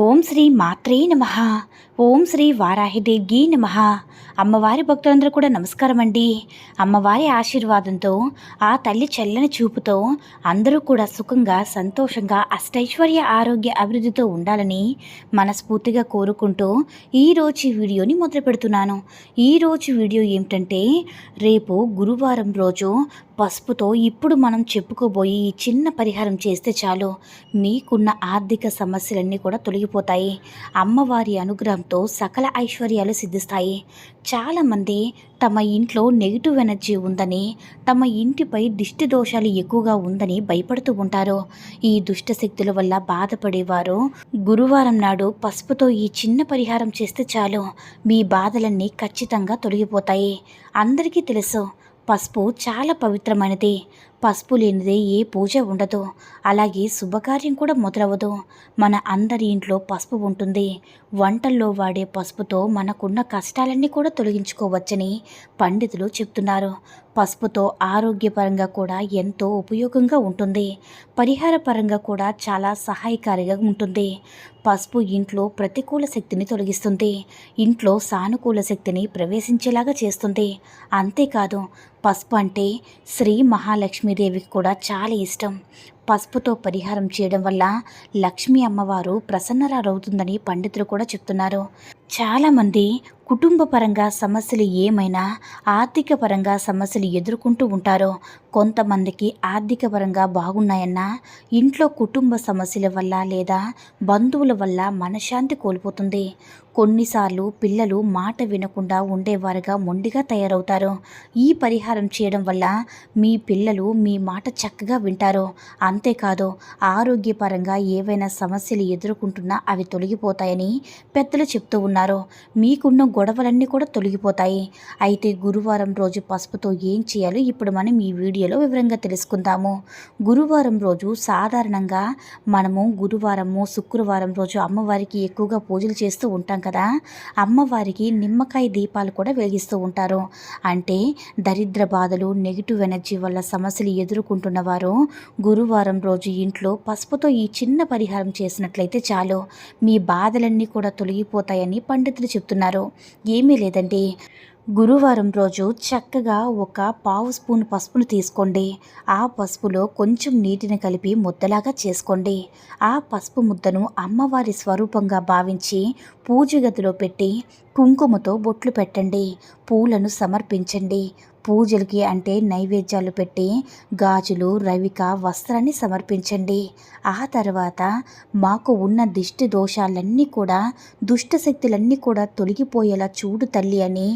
ఓం శ్రీ మాత్రే నమ. ఓం శ్రీ వారాహిదేవ్కి నమ. అమ్మవారి భక్తులందరూ కూడా నమస్కారం అండి. అమ్మవారి ఆశీర్వాదంతో ఆ తల్లి చల్లని చూపుతో అందరూ కూడా సుఖంగా సంతోషంగా అష్టైశ్వర్య ఆరోగ్య అభివృద్ధితో ఉండాలని మనస్ఫూర్తిగా కోరుకుంటూ ఈరోజు వీడియోని మొదలు పెడుతున్నాను. ఈరోజు వీడియో ఏమిటంటే రేపు గురువారం రోజు పసుపుతో ఇప్పుడు మనం చెప్పుకోబోయి ఈ చిన్న పరిహారం చేస్తే చాలు. మీకున్న ఆర్థిక సమస్యలన్నీ కూడా తొలగిపోతాయి అమ్మవారి అనుగ్రహంతో సకల ఐశ్వర్యాలు సిద్ధిస్తాయి. చాలామంది తమ ఇంట్లో నెగిటివ్ ఎనర్జీ ఉందని తమ ఇంటిపై దిష్టి దోషాలు ఎక్కువగా ఉందని భయపడుతూ ఉంటారు. ఈ దుష్ట శక్తుల వల్ల బాధపడేవారు గురువారం నాడు పసుపుతో ఈ చిన్న పరిహారం చేస్తే చాలు. మీ బాధలన్నీ ఖచ్చితంగా తొలగిపోతాయి. అందరికీ తెలుసు పసుపు చాలా పవిత్రమైనది. పసుపు లేనిదే ఏ పూజ ఉండదు. అలాగే శుభకార్యం కూడా మొదలవదు మన అందరి ఇంట్లో పసుపు ఉంటుంది. వంటల్లో వాడే పసుపుతో మనకున్న కష్టాలన్నీ కూడా తొలగించుకోవచ్చని పండితులు చెప్తున్నారు. పసుపుతో ఆరోగ్యపరంగా కూడా ఎంతో ఉపయోగంగా ఉంటుంది. పరిహార పరంగా కూడా చాలా సహాయకారిగా ఉంటుంది. పసుపు ఇంట్లో ప్రతికూల శక్తిని తొలగిస్తుంది. ఇంట్లో సానుకూల శక్తిని ప్రవేశించేలాగా చేస్తుంది. అంతేకాదు పసుపు అంటే శ్రీ మహాలక్ష్మి లక్ష్మీదేవికి కూడా చాలా ఇష్టం. పసుపుతో పరిహారం చేయడం వల్ల లక్ష్మీ అమ్మవారు ప్రసన్నరారవుతుందని పండితులు కూడా చెప్తున్నారు. చాలామంది కుటుంబ పరంగా సమస్యలు ఏమైనా ఆర్థిక పరంగా సమస్యలు ఎదుర్కొంటూ ఉంటారో కొంతమందికి ఆర్థిక పరంగా బాగున్నాయన్నా ఇంట్లో కుటుంబ సమస్యల వల్ల లేదా బంధువుల వల్ల మనశ్శాంతి కోల్పోతుంది. కొన్నిసార్లు పిల్లలు మాట వినకుండా ఉండేవారుగా మొండిగా తయారవుతారు. ఈ పరిహారం చేయడం వల్ల మీ పిల్లలు మీ మాట చక్కగా వింటారు అంతేకాదు ఆరోగ్యపరంగా ఏవైనా సమస్యలు ఎదుర్కొంటున్నా అవి తొలగిపోతాయని పెద్దలు చెప్తూ ఉన్నారు. మీకున్న గొడవలన్నీ కూడా తొలగిపోతాయి. అయితే గురువారం రోజు పసుపుతో ఏం చేయాలో ఇప్పుడు మనం ఈ వీడియోలో వివరంగా తెలుసుకుందాము. గురువారం రోజు సాధారణంగా మనము గురువారము శుక్రవారం రోజు అమ్మవారికి ఎక్కువగా పూజలు చేస్తూ ఉంటాం కదా. అమ్మవారికి నిమ్మకాయ దీపాలు కూడా వెలిగిస్తూ ఉంటారు. అంటే దరిద్ర బాధలు నెగిటివ్ ఎనర్జీ వల్ల సమస్యలు ఎదుర్కొంటున్న వారు గురువారం రోజు ఇంట్లో పసుపుతో ఈ చిన్న పరిహారం చేసినట్లయితే చాలు. మీ బాధలన్నీ కూడా తొలగిపోతాయని పండితులు చెప్తున్నారు. ఏమీ లేదండి. గురువారం రోజు చక్కగా ఒక పావు స్పూన్ పసుపును తీసుకోండి. ఆ పసుపులో కొంచెం నీటిని కలిపి ముద్దలాగా చేసుకోండి. ఆ పసుపు ముద్దను అమ్మవారి స్వరూపంగా భావించి పూజ గదిలో పెట్టి కుంకుమతో బొట్లు పెట్టండి. పూలను సమర్పించండి. పూజలకి అంటే నైవేద్యాలు పెట్టి గాజులు రవిక వస్త్రాన్ని సమర్పించండి. ఆ తర్వాత మాకు ఉన్న దిష్టి దోషాలన్నీ కూడా దుష్ట శక్తులన్నీ కూడా తొలగిపోయేలా చూడు తల్లి అని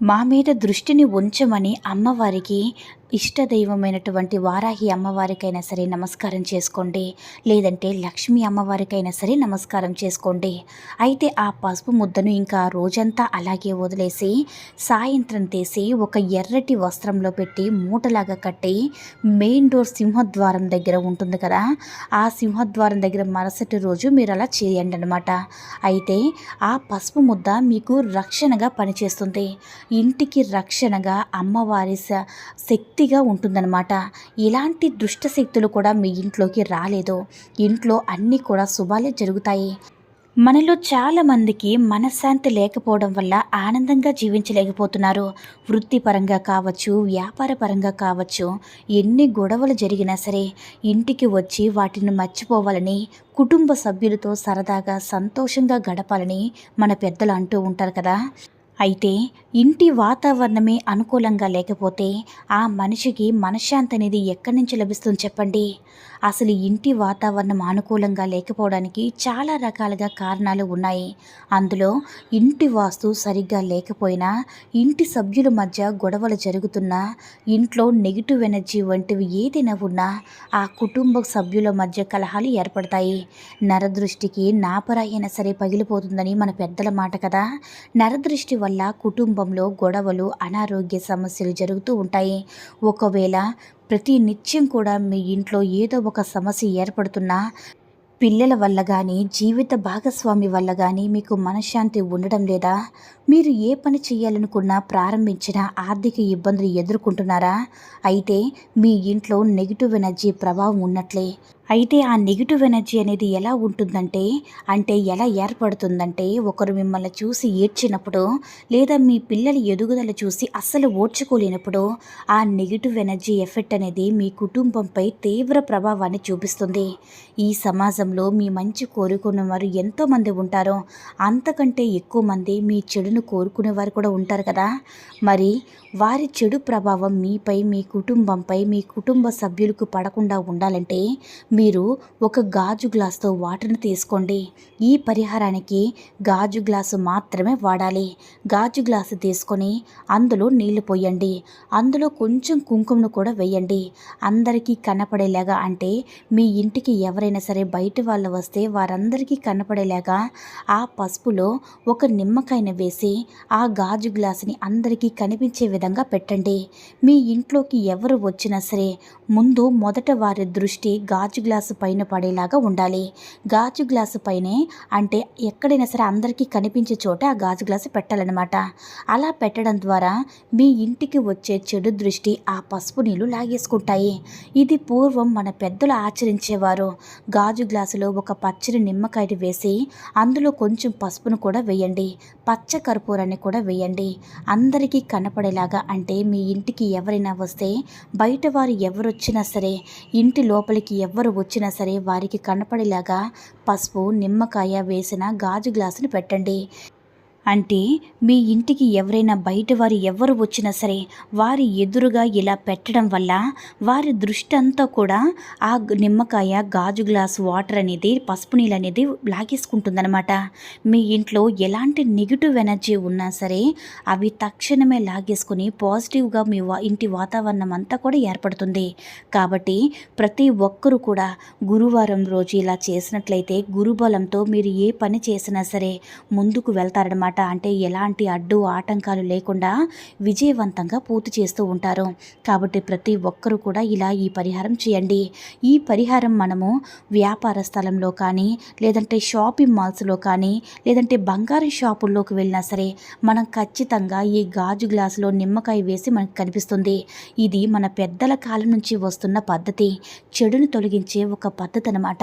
మా మీద దృష్టిని ఉంచమని అమ్మవారికి ఇష్టదైవమైనటువంటి వారాహి అమ్మవారికైనా సరే నమస్కారం చేసుకోండి. లేదంటే లక్ష్మీ అమ్మవారికైనా సరే నమస్కారం చేసుకోండి. అయితే ఆ పసుపు ముద్దను ఇంకా రోజంతా అలాగే వదిలేసి సాయంత్రం తీసి ఒక ఎర్రటి వస్త్రంలో పెట్టి మూటలాగా కట్టి మెయిన్ డోర్ సింహద్వారం దగ్గర ఉంటుంది కదా ఆ సింహద్వారం దగ్గర మరుసటి రోజు మీరు అలా చేయండి అనమాట అయితే ఆ పసుపు ముద్ద మీకు రక్షణగా పనిచేస్తుంది. ఇంటికి రక్షణగా అమ్మవారి శక్తి పూర్తిగా ఉంటుందన్నమాట. ఇలాంటి దుష్ట శక్తులు కూడా మీ ఇంట్లోకి రాలేదు ఇంట్లో అన్నీ కూడా శుభాలే జరుగుతాయి. మనలో చాలామందికి మనశ్శాంతి లేకపోవడం వల్ల ఆనందంగా జీవించలేకపోతున్నారు. వృత్తిపరంగా కావచ్చు వ్యాపారపరంగా కావచ్చు ఎన్ని గొడవలు జరిగినా సరే ఇంటికి వచ్చి వాటిని మర్చిపోవాలని కుటుంబ సభ్యులతో సరదాగా సంతోషంగా గడపాలని మన పెద్దలు అంటూ ఉంటారు కదా. అయితే ఇంటి వాతావరణమే అనుకూలంగా లేకపోతే ఆ మనిషికి మనశ్శాంతి అనేది ఎక్కడి నుంచి లభిస్తుంది చెప్పండి? అసలు ఇంటి వాతావరణం అనుకూలంగా లేకపోవడానికి చాలా రకాలుగా కారణాలు ఉన్నాయి. అందులో ఇంటి వాస్తు సరిగ్గా లేకపోయినా ఇంటి సభ్యుల మధ్య గొడవలు జరుగుతున్నా ఇంట్లో నెగిటివ్ ఎనర్జీ వంటివి ఏదైనా ఉన్నా ఆ కుటుంబ సభ్యుల మధ్య కలహాలు ఏర్పడతాయి. నరదృష్టికి నాపర అయినా సరే పగిలిపోతుందని మన పెద్దల మాట కదా? నరదృష్టి వల్ల కుటుంబంలో గొడవలు అనారోగ్య సమస్యలు జరుగుతూ ఉంటాయి. ఒకవేళ ప్రతి నిత్యం కూడా మీ ఇంట్లో ఏదో ఒక సమస్య ఏర్పడుతున్నా పిల్లల వల్ల కానీ జీవిత భాగస్వామి వల్ల కానీ మీకు మనశ్శాంతి ఉండడం లేదా? మీరు ఏ పని చేయాలనుకున్నా ప్రారంభించిన ఆర్థిక ఇబ్బందులు ఎదుర్కొంటున్నారా? అయితే మీ ఇంట్లో నెగిటివ్ ఎనర్జీ ప్రభావం ఉన్నట్లే. అయితే ఆ నెగిటివ్ ఎనర్జీ అనేది ఎలా ఉంటుందంటే అంటే ఎలా ఏర్పడుతుందంటే ఒకరు మిమ్మల్ని చూసి ఏడ్చినప్పుడు లేదా మీ పిల్లల ఎదుగుదల చూసి అస్సలు ఓడ్చుకోలేనప్పుడు ఆ నెగిటివ్ ఎనర్జీ ఎఫెక్ట్ అనేది మీ కుటుంబంపై తీవ్ర ప్రభావాన్ని చూపిస్తుంది. ఈ సమాజంలో మీ మంచి కోరుకున్న వారు ఎంతోమంది ఉంటారో అంతకంటే ఎక్కువ మంది మీ చెడును కోరుకునే వారు కూడా ఉంటారు కదా. మరి వారి చెడు ప్రభావం మీపై మీ కుటుంబంపై మీ కుటుంబ సభ్యులకు పడకుండా ఉండాలంటే మీరు ఒక గాజు గ్లాస్తో వాటర్ని తీసుకోండి. ఈ పరిహారానికి గాజు గ్లాసు మాత్రమే వాడాలి. గాజు గ్లాసు తీసుకొని అందులో నీళ్ళు పోయండి. అందులో కొంచెం కుంకుమను కూడా వేయండి. అందరికీ కనపడేలాగా అంటే మీ ఇంటికి ఎవరైనా సరే బయట వాళ్ళు వస్తే వారందరికీ కనపడేలాగా ఆ పసుపులో ఒక నిమ్మకాయను వేసి ఆ గాజు గ్లాసుని అందరికీ కనిపించే విధంగా పెట్టండి. మీ ఇంట్లోకి ఎవరు వచ్చినా సరే ముందు మొదట వారి దృష్టి గాజు గ్లాసు పైన పడేలాగా ఉండాలి. గాజు గ్లాసు పైనే అంటే ఎక్కడైనా సరే అందరికీ కనిపించే చోట ఆ గాజు గ్లాసు పెట్టాలన్నమాట. అలా పెట్టడం ద్వారా మీ ఇంటికి వచ్చే చెడు దృష్టి ఆ పసుపు నీళ్ళు లాగేసుకుంటాయి. ఇది పూర్వం మన పెద్దలు ఆచరించేవారు. గాజు గ్లాసులో ఒక పచ్చని నిమ్మకాయలు వేసి అందులో కొంచెం పసుపును కూడా వేయండి. పచ్చ కర్పూరాన్ని కూడా వేయండి. అందరికీ కనపడేలాగా అంటే మీ ఇంటికి ఎవరైనా వస్తే బయట వారు ఎవరు వచ్చినా సరే ఇంటి లోపలికి ఎవరు వచ్చినా సరే వారికి కనపడేలాగా పసుపు నిమ్మకాయ వేసిన గాజు గ్లాసుని పెట్టండి. అంటే మీ ఇంటికి ఎవరైనా బయట వారు ఎవరు వచ్చినా సరే వారి ఎదురుగా ఇలా పెట్టడం వల్ల వారి దృష్టి అంతా కూడా ఆ నిమ్మకాయ గాజు గ్లాస్ వాటర్ అనేది పసుపు నీళ్ళు అనేది లాగేసుకుంటుందన్నమాట. మీ ఇంట్లో ఎలాంటి నెగిటివ్ ఎనర్జీ ఉన్నా సరే అవి తక్షణమే లాగేసుకుని పాజిటివ్గా మీ వా ఇంటి వాతావరణం అంతా కూడా ఏర్పడుతుంది. కాబట్టి ప్రతి ఒక్కరూ కూడా గురువారం రోజు ఇలా చేసినట్లయితే గురుబలంతో మీరు ఏ పని చేసినా సరే ముందుకు వెళ్తారనమాట అంటే ఎలాంటి అడ్డు ఆటంకాలు లేకుండా విజయవంతంగా పూర్తి చేస్తూ ఉంటారు. కాబట్టి ప్రతి ఒక్కరూ కూడా ఇలా ఈ పరిహారం చేయండి. ఈ పరిహారం మనము వ్యాపార స్థలంలో కానీ లేదంటే షాపింగ్ మాల్స్లో కానీ లేదంటే బంగారం షాపుల్లోకి వెళ్ళినా సరే మనం ఖచ్చితంగా ఈ గాజు గ్లాసులో నిమ్మకాయ వేసి మనకు కనిపిస్తుంది. ఇది మన పెద్దల కాలం నుంచి వస్తున్న పద్ధతి. చెడును తొలగించే ఒక పద్ధతి అనమాట.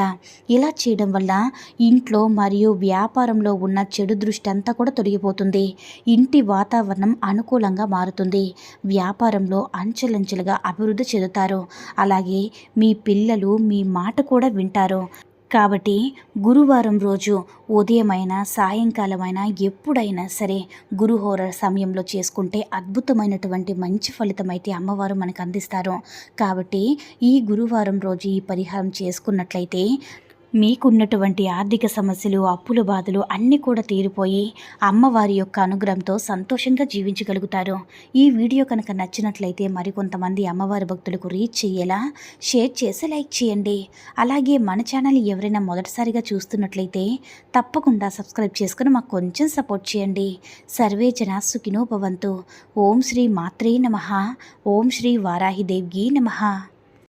ఇలా చేయడం వల్ల ఇంట్లో మరియు వ్యాపారంలో ఉన్న చెడు దృష్టి అంతా కూడా తొలగిపోతుంది ఇంటి వాతావరణం అనుకూలంగా మారుతుంది. వ్యాపారంలో అంచెలంచెలుగా అభివృద్ధి చెందుతారు. అలాగే మీ పిల్లలు మీ మాట కూడా వింటారు. కాబట్టి గురువారం రోజు ఉదయమైనా సాయంకాలమైనా ఎప్పుడైనా సరే గురుహోర సమయంలో చేసుకుంటే అద్భుతమైనటువంటి మంచి ఫలితం అయితే అమ్మవారు మనకు అందిస్తారు. కాబట్టి ఈ గురువారం రోజు ఈ పరిహారం చేసుకున్నట్లయితే మీకున్నటువంటి ఆర్థిక సమస్యలు అప్పుల బాధలు అన్నీ కూడా తీరిపోయి అమ్మవారి యొక్క అనుగ్రహంతో సంతోషంగా జీవించగలుగుతారు. ఈ వీడియో కనుక నచ్చినట్లయితే మరికొంతమంది అమ్మవారి భక్తులకు రీచ్ చేయేలా షేర్ చేసి లైక్ చేయండి. అలాగే మన ఛానల్ ఎవరైనా మొదటిసారిగా చూస్తున్నట్లయితే తప్పకుండా సబ్స్క్రైబ్ చేసుకుని మాకు కొంచెం సపోర్ట్ చేయండి. సర్వే జన సుఖినో భవంతు. ఓం శ్రీ మాత్రే నమ. ఓం శ్రీ వారాహిదేవ్యీ నమ.